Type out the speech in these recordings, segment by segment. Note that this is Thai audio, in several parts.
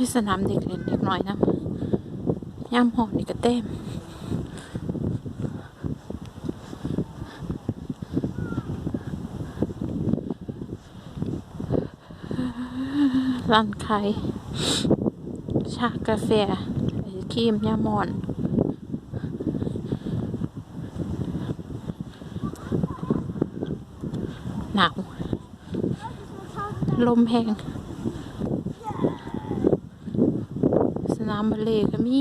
ให้สนามเด็กเล่นเด็กน้อยนะย่ามหอนี่ก็เต็มร้านขายชากาแฟไอศครีมยามอน หนาว ลมแห้งส นามบัลเลก็มี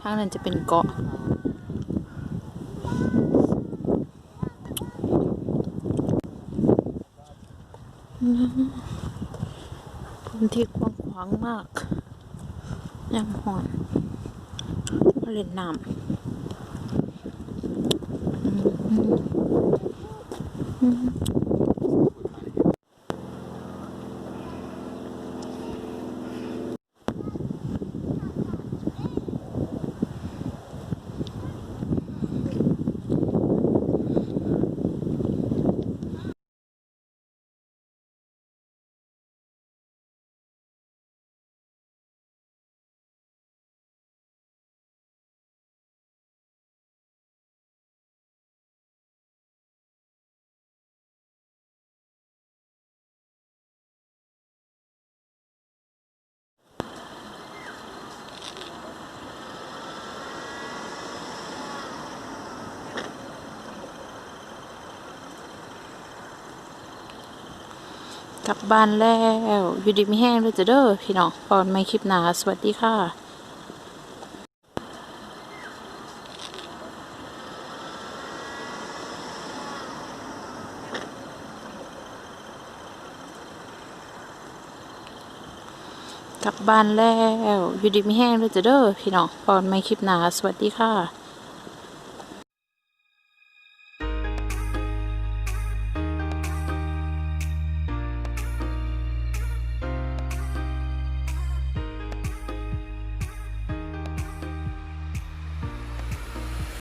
ทางนั้นจะเป็นเกาะ พื้นที่กว้างขวางมากยังหอนเล่นน้ำ กลับบ้านแล้วอยู่ดีไม่แห้งเลยจะเด้อพี่น้องพอนไม่คลิปหนาสวัสดีค่ะกลับบ้านแล้วอยู่ดีไม่แห้งเลยจะเด้อพี่น้องพอนไม่คลิปหนาสวัสดีค่ะ